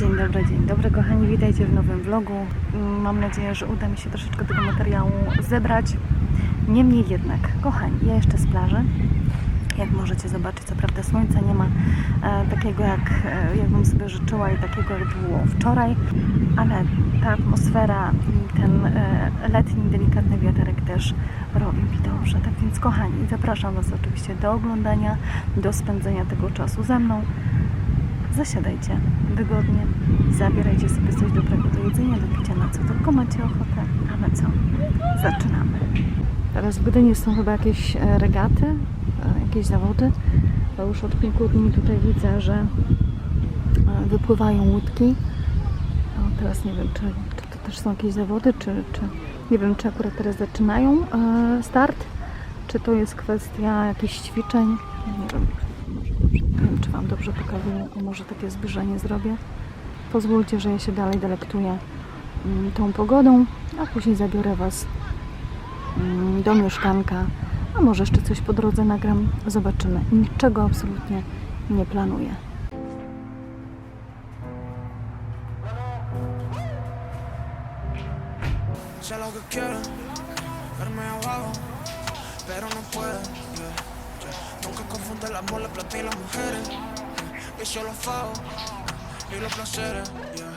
Dzień dobry, dzień dobry kochani, witajcie w nowym vlogu. Mam nadzieję, że uda mi się troszeczkę tego materiału zebrać. Niemniej jednak, kochani, ja jeszcze z plaży. Jak możecie zobaczyć, co prawda słońca nie ma e, takiego, jak, e, jakbym sobie życzyła i takiego, jak było wczoraj, ale ta atmosfera i ten e, letni, delikatny wiaterek też robi mi dobrze. Tak więc, kochani, zapraszam Was oczywiście do oglądania, do spędzenia tego czasu ze mną zasiadajcie wygodnie, zabierajcie sobie coś dobrego do jedzenia, do picia, na co tylko macie ochotę. A my co? Zaczynamy. Teraz w Gdyni są chyba jakieś e, regaty, e, jakieś zawody, bo już od kilku dni tutaj widzę, że e, wypływają łódki. O, teraz nie wiem, czy, czy to też są jakieś zawody, czy, czy nie wiem, czy akurat teraz zaczynają start, czy to jest kwestia jakichś ćwiczeń. Nie wiem. Czy Wam dobrze pokazuję, a może takie zbliżenie zrobię. Pozwólcie, że ja się dalej delektuję mm, tą pogodą, a później zabiorę Was mm, do mieszkanka, a może jeszcze coś po drodze nagram. Zobaczymy. Niczego absolutnie nie planuję. Sé lo que verme abajo, pero no. Nunca el amor, la plata y las mujeres. Y y los placeres. yeah.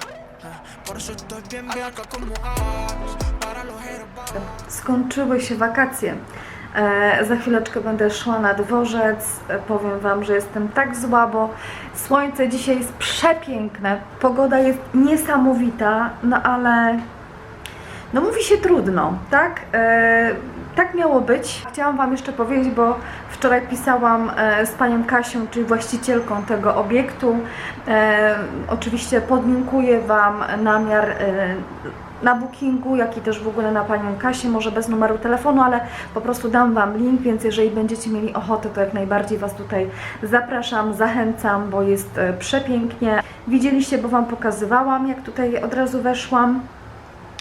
Por eso estoy bien como para los. Skończyły się wakacje. E, za chwileczkę będę szła na dworzec. E, powiem Wam, że jestem tak zła, bo słońce dzisiaj jest przepiękne. Pogoda jest niesamowita, no ale no mówi się trudno, tak? E, tak miało być. Chciałam Wam jeszcze powiedzieć, bo wczoraj pisałam e, z Panią Kasią, czyli właścicielką tego obiektu. E, oczywiście podlinkuję Wam namiar e, na bookingu, jak i też w ogóle na Panią Kasię, może bez numeru telefonu, ale po prostu dam Wam link, więc jeżeli będziecie mieli ochotę, to jak najbardziej Was tutaj zapraszam, zachęcam, bo jest przepięknie. Widzieliście, bo Wam pokazywałam, jak tutaj od razu weszłam.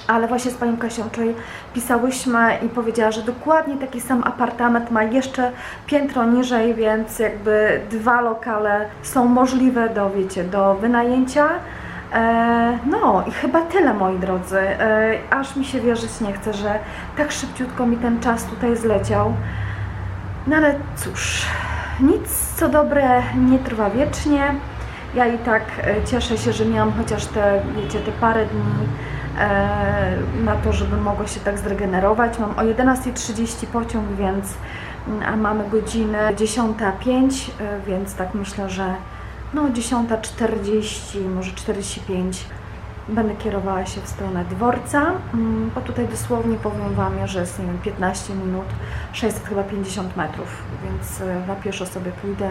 Ale właśnie z Panią Kasią wczoraj pisałyśmy i powiedziała, że dokładnie taki sam apartament ma jeszcze piętro niżej, więc jakby dwa lokale są możliwe do, wiecie, do wynajęcia. E, no i chyba tyle, moi drodzy. E, aż mi się wierzyć nie chce, że tak szybciutko mi ten czas tutaj zleciał. No ale cóż, nic co dobre nie trwa wiecznie. Ja i tak e, cieszę się, że miałam chociaż te, wiecie, te parę dni na to, żeby mogło się tak zregenerować. Mam o 11.30 pociąg, więc mm, a mamy godzinę 10.05, e, więc tak myślę, że no 10.40, może 45 będę kierowała się w stronę dworca, mm, bo tutaj dosłownie powiem Wam, że jest nie wiem, 15 minut, 600 chyba 50 metrów, więc e, na pieszo sobie pójdę.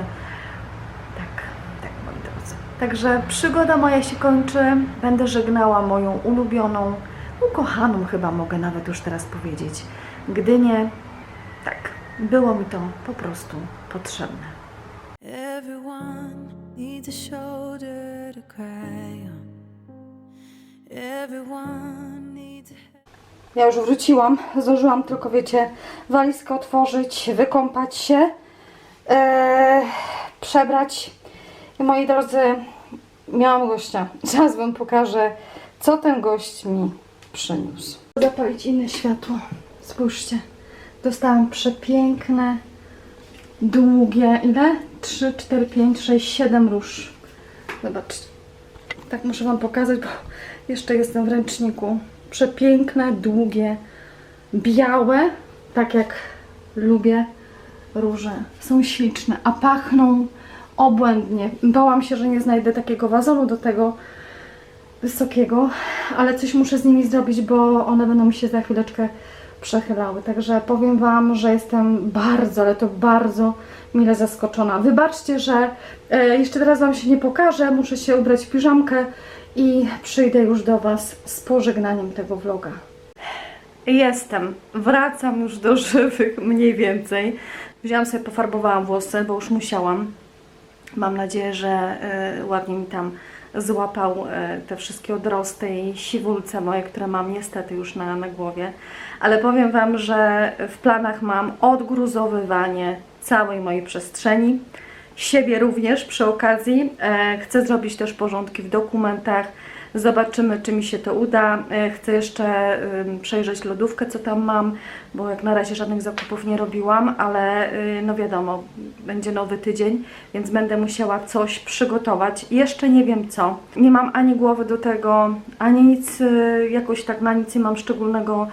Tak, tak moi drodzy. Także przygoda moja się kończy. Będę żegnała moją ulubioną, ukochaną chyba mogę nawet już teraz powiedzieć, Gdynię. Tak, było mi to po prostu potrzebne. Everyone needs a shoulder to cry on. Everyone needs a Ja już wróciłam, zdążyłam tylko, wiecie, walizkę otworzyć, wykąpać się, e, przebrać. Moi drodzy, miałam gościa. Zaraz wam pokażę, co ten gość mi przyniósł. Zapalić inne światło. Spójrzcie, dostałam przepiękne, długie, ile? 3, 4, 5, 6, 7 róż. Zobaczcie. Tak muszę Wam pokazać, bo jeszcze jestem w ręczniku. Przepiękne, długie, białe, tak jak lubię róże. Są śliczne, a pachną obłędnie. Bałam się, że nie znajdę takiego wazonu do tego wysokiego, ale coś muszę z nimi zrobić, bo one będą mi się za chwileczkę przechylały. Także powiem Wam, że jestem bardzo, ale to bardzo mile zaskoczona. Wybaczcie, że e, jeszcze teraz Wam się nie pokażę, muszę się ubrać w piżamkę i przyjdę już do Was z pożegnaniem tego vloga. Jestem. Wracam już do żywych mniej więcej. Wzięłam sobie, pofarbowałam włosy, bo już musiałam. Mam nadzieję, że y, ładnie mi tam złapał y, te wszystkie odrosty i siwulce moje, które mam niestety już na, na głowie. Ale powiem Wam, że w planach mam odgruzowywanie całej mojej przestrzeni. siebie również przy okazji. E, chcę zrobić też porządki w dokumentach. Zobaczymy, czy mi się to uda. E, Chcę jeszcze przejrzeć lodówkę, co tam mam, bo jak na razie żadnych zakupów nie robiłam, ale y, no wiadomo, będzie nowy tydzień, więc będę musiała coś przygotować. Jeszcze nie wiem co. Nie mam ani głowy do tego, ani nic, y, jakoś tak na nic nie mam szczególnego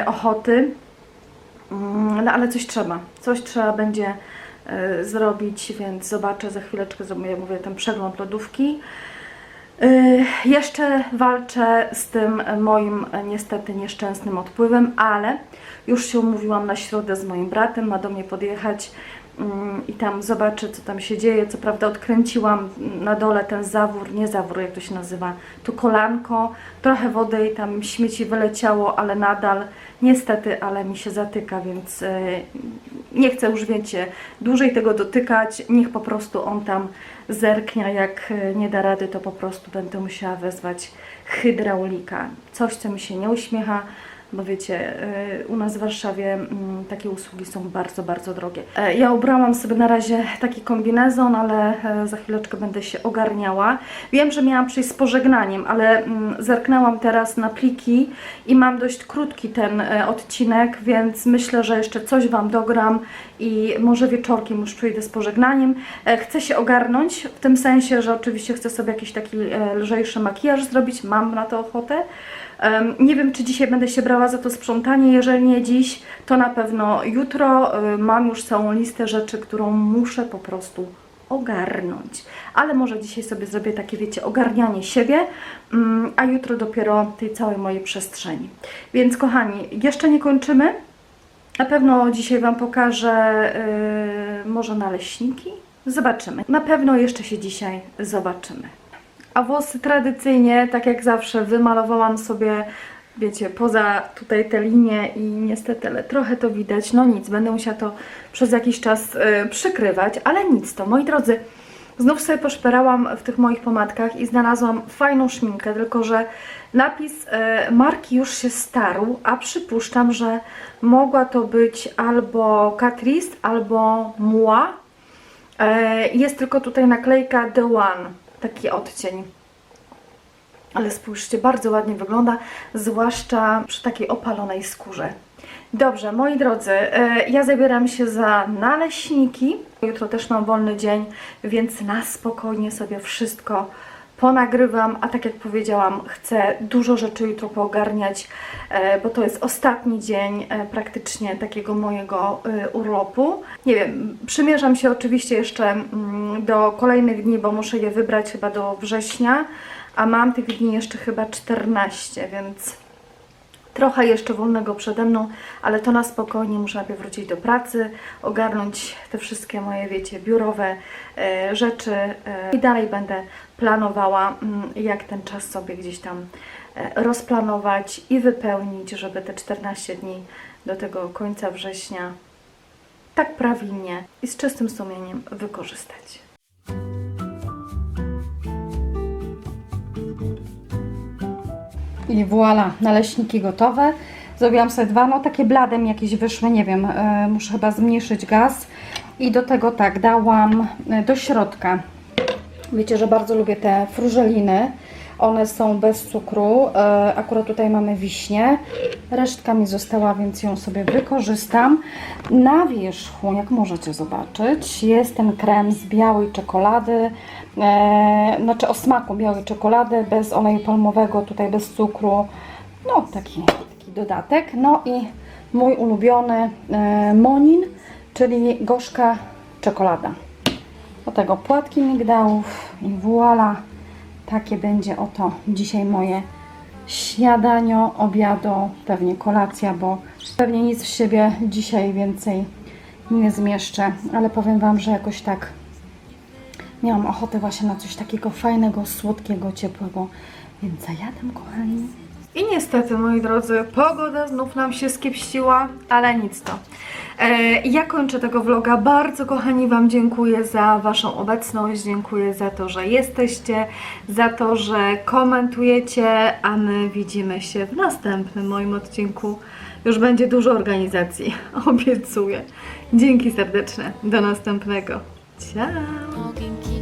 y, ochoty. Mm, No ale coś trzeba, coś trzeba będzie zrobić, więc zobaczę za chwileczkę, zrobię, mówię, ten przegląd lodówki. Y, Jeszcze walczę z tym moim e, niestety nieszczęsnym odpływem, ale już się umówiłam na środę z moim bratem, ma do mnie podjechać i tam zobaczę, co tam się dzieje. Co prawda odkręciłam na dole ten zawór, nie zawór, jak to się nazywa, tu kolanko, trochę wody i tam śmieci wyleciało, ale nadal niestety, ale mi się zatyka, więc y, nie chcę już, wiecie, dłużej tego dotykać. Niech po prostu on tam zerknie, jak y, nie da rady, to po prostu będę musiała wezwać hydraulika. Coś, co mi się nie uśmiecha, bo wiecie, y, u nas w Warszawie mm, takie usługi są bardzo, bardzo drogie. E, Ja ubrałam sobie na razie taki kombinezon, ale e, za chwileczkę będę się ogarniała. Wiem, że miałam przyjść z pożegnaniem, ale mm, zerknęłam teraz na pliki i mam dość krótki ten e, odcinek, więc myślę, że jeszcze coś Wam dogram i może wieczorkiem już przyjdę z pożegnaniem. Chcę się ogarnąć, w tym sensie, że oczywiście chcę sobie jakiś taki lżejszy makijaż zrobić, mam na to ochotę. Nie wiem, czy dzisiaj będę się brała za to sprzątanie. Jeżeli nie dziś, to na pewno jutro. Mam już całą listę rzeczy, którą muszę po prostu ogarnąć. Ale może dzisiaj sobie zrobię takie, wiecie, ogarnianie siebie, mm, a jutro dopiero tej całej mojej przestrzeni. Więc kochani, jeszcze nie kończymy. Na pewno dzisiaj Wam pokażę yy, może naleśniki. Zobaczymy. Na pewno jeszcze się dzisiaj zobaczymy. A włosy tradycyjnie, tak jak zawsze, wymalowałam sobie, wiecie, poza tutaj te linie i niestety, ale trochę to widać. No nic, będę musiała to przez jakiś czas y, przykrywać, ale nic to, moi drodzy. Znów sobie poszperałam w tych moich pomadkach i znalazłam fajną szminkę, tylko że napis y, marki już się starł, a przypuszczam, że mogła to być albo Catrice, albo Mua. E, Jest tylko tutaj naklejka The One, taki odcień. Ale spójrzcie, bardzo ładnie wygląda, zwłaszcza przy takiej opalonej skórze. Dobrze, moi drodzy, e, ja zabieram się za naleśniki. Jutro też mam wolny dzień, więc na spokojnie sobie wszystko ponagrywam, a tak jak powiedziałam, chcę dużo rzeczy jutro poogarniać, e, bo to jest ostatni dzień e, praktycznie takiego mojego e, urlopu. Nie wiem, przymierzam się oczywiście jeszcze mm, do kolejnych dni, bo muszę je wybrać chyba do września, a mam tych dni jeszcze chyba 14, więc trochę jeszcze wolnego przede mną, ale to na spokojnie muszę najpierw wrócić do pracy, ogarnąć te wszystkie moje, wiecie, biurowe e, rzeczy e, i dalej będę planowała, mm, jak ten czas sobie gdzieś tam e, rozplanować i wypełnić, żeby te 14 dni do tego końca września tak prawilnie i z czystym sumieniem wykorzystać. I voilà, naleśniki gotowe. Zrobiłam sobie dwa, no takie blade mi jakieś wyszły, nie wiem, e, muszę chyba zmniejszyć gaz. I do tego tak, dałam e, do środka. Wiecie, że bardzo lubię te frużeliny. One są bez cukru. E, akurat tutaj mamy wiśnie. Resztka mi została, więc ją sobie wykorzystam. Na wierzchu, jak możecie zobaczyć, jest ten krem z białej czekolady. E, znaczy o smaku białej czekolady, bez oleju palmowego, tutaj bez cukru. No, taki, taki dodatek. No i mój ulubiony e, Monin, czyli gorzka czekolada. Do tego płatki migdałów i voila. Takie będzie oto dzisiaj moje śniadanio, obiado, pewnie kolacja, bo pewnie nic w siebie dzisiaj więcej nie zmieszczę, ale powiem Wam, że jakoś tak miałam ochotę właśnie na coś takiego fajnego, słodkiego, ciepłego, więc zajadam, kochani. I niestety, moi drodzy, pogoda znów nam się skiepściła, ale nic to. E, ja kończę tego vloga. Bardzo, kochani, Wam dziękuję za Waszą obecność. Dziękuję za to, że jesteście, za to, że komentujecie, a my widzimy się w następnym moim odcinku. Już będzie dużo organizacji, obiecuję. Dzięki serdeczne. Do następnego. Ciao!